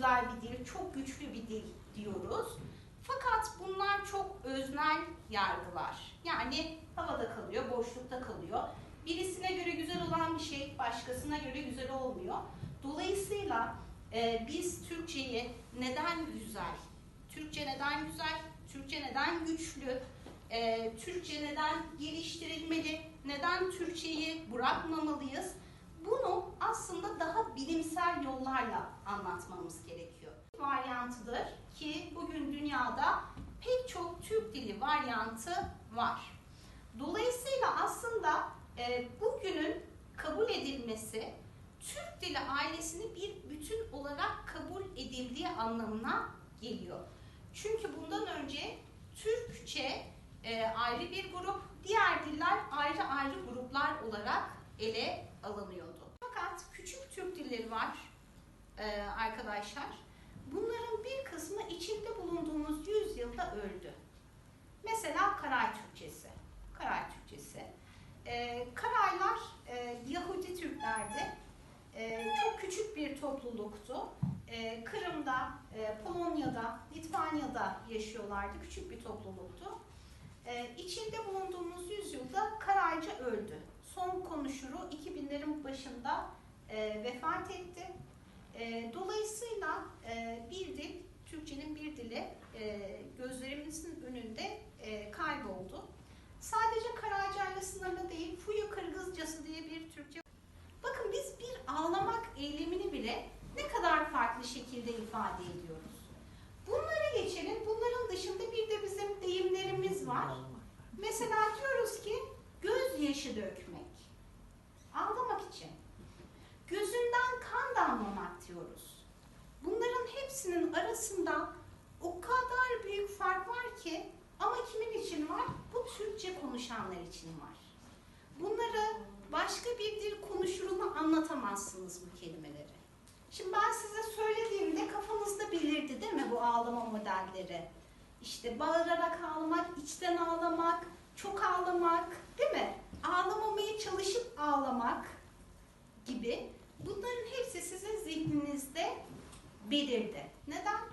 güzel bir dil, çok güçlü bir dil diyoruz. Fakat bunlar çok öznel yargılar. Yani havada kalıyor, boşlukta kalıyor. Birisine göre güzel olan bir şey başkasına göre güzel olmuyor. Dolayısıyla e, biz Türkçeyi neden güzel, Türkçe neden güzel, Türkçe neden güçlü, e, Türkçe neden geliştirilmeli, neden Türkçeyi bırakmamalıyız? Aslında daha bilimsel yollarla anlatmamız gerekiyor. Varyantıdır ki bugün dünyada pek çok Türk dili varyantı var. Dolayısıyla aslında e, bugünün kabul edilmesi Türk dili ailesini bir bütün olarak kabul edildiği anlamına geliyor. Çünkü bundan önce Türkçe e, ayrı bir grup, diğer diller ayrı ayrı gruplar olarak ele alınıyordu. Türk dilleri var e, arkadaşlar. Bunların bir kısmı içinde bulunduğumuz yüzyılda öldü. Mesela Karay Türkçesi. Karay Türkçesi. E, Karaylar e, Yahudi Türklerdi. E, çok küçük bir topluluktu. E, Kırım'da, e, Polonya'da, Litvanya'da yaşıyorlardı. Küçük bir topluluktu. E, içinde bulunduğumuz yüzyılda Karayca öldü. Son konuşuru 2000'lerin başında e, vefat etti. E, dolayısıyla e, bir dil, Türkçenin bir dili gözlerimizin önünde kayboldu. Sadece Karayca'yla sınırlı değil, Fuyu Kırgızcası diye bir Türkçe. Bakın biz bir ağlamak eylemini bile ne kadar farklı şekilde ifade ediyoruz. Bunlara geçelim. Bunların dışında bir de bizim deyimlerimiz var. Mesela diyoruz ki gözyaşı dökmek. Ağlamak için. Gözünden kan damlamak diyoruz. Bunların hepsinin arasında o kadar büyük fark var ki ama kimin için var? Bu Türkçe konuşanlar için var. Bunları başka bir dil konuşurunu anlatamazsınız bu kelimeleri. Şimdi ben size söylediğimde kafanızda belirdi değil mi bu ağlama modelleri? İşte bağırarak ağlamak, içten ağlamak, çok ağlamak değil mi? Ağlamamaya çalışıp ağlamak gibi bunların hepsi sizin zihninizde belirdi. Neden?